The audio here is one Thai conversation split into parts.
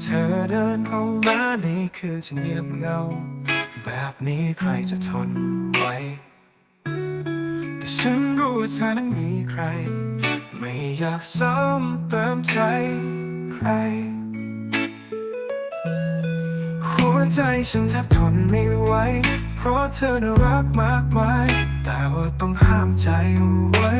เธอเดินเข้ามานี่คือจะเงียบเงา แบบนี้ใครจะทนไหวแต่ฉันรู้เธอนั้นมีใคร ไม่อยากซ้ำเติมใจใคร หัวใจฉันแทบทนไม่ไหว เพราะเธอน่ารักมากมาย แต่ว่าต้องห้ามใจเอาไว้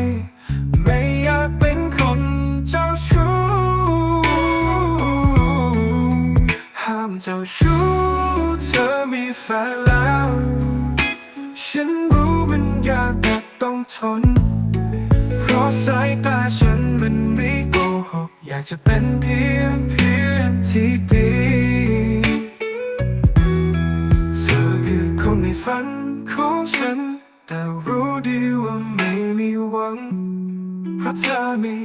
เธอมีแฟนแล้ว ฉันรู้มันยากแต่ต้องทน เพราะสายตาฉันมันไม่โกหก อยากจะเป็นเพียงเพียงที่ดี เธอคือคนในฝันของฉัน แต่รู้ดีว่าไม่มีหวัง เพราะเธอมี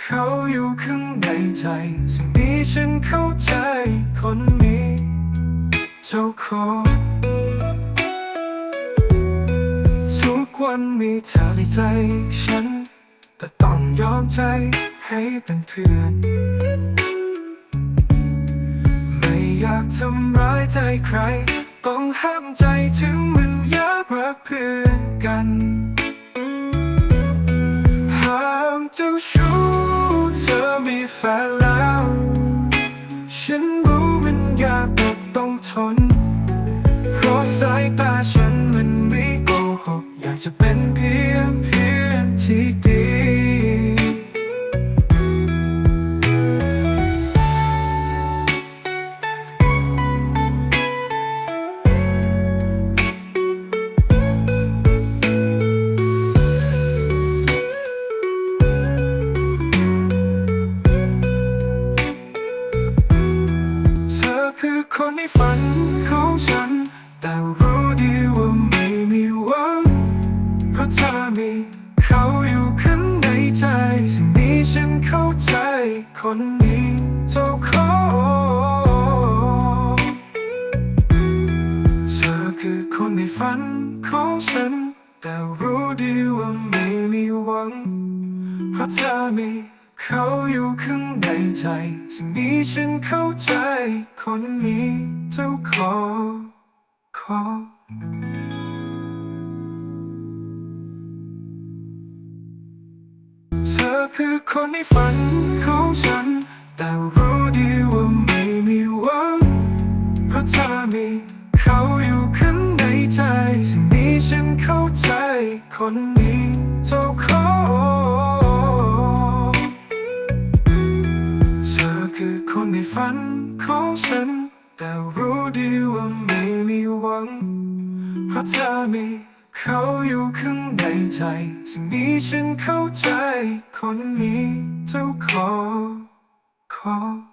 เขาอยู่ข้างในใจสิ่งนี้ฉันเข้าใจคน เจ้าของทุกวันมีเธอในใจฉัน แต่ต้องยอมใจให้เป็นเพื่อน ไม่อยากทำร้ายใจใคร ต้องห้ามใจถึงมันอยากรักเพื่อนกันห้ามเจ้าชู้เธอมีแฟนแล้วฉัน น เพราะสายตาฉันมันไม่โกหก อยากจะเป็นเพียงเพียงที่ดี คือคนในฝันของฉัน แต่รู้ดีว่าไม่มีหวังเพราะเธอมีเขาอยู่ข้างในใจสิ่งนี้ฉันเข้าใจคนนี้เจ้าของเธอคือคนในฝันของฉัน แต่รู้ดีว่าไม่มีหวังเพราะเธอมี เขาอยู่ข้างในใจ สิ่งนี้ฉันเข้าใจ คนนี้เจ้าขอ ขอ เธอคือคนในฝันของฉัน แต่รู้ดีว่าไม่มีหวัง เพราะเธอมีเขาอยู่ข้างในใจ สิ่งนี้ฉันเข้าใจ คนนี้เจ้าขอ ในฝันของฉัน แต่รู้ดีว่าไม่มีหวัง เพราะเธอมีเขาอยู่ข้างในใจ สิ่งนี้ฉันเข้าใจ คนนี้เจ้าของของ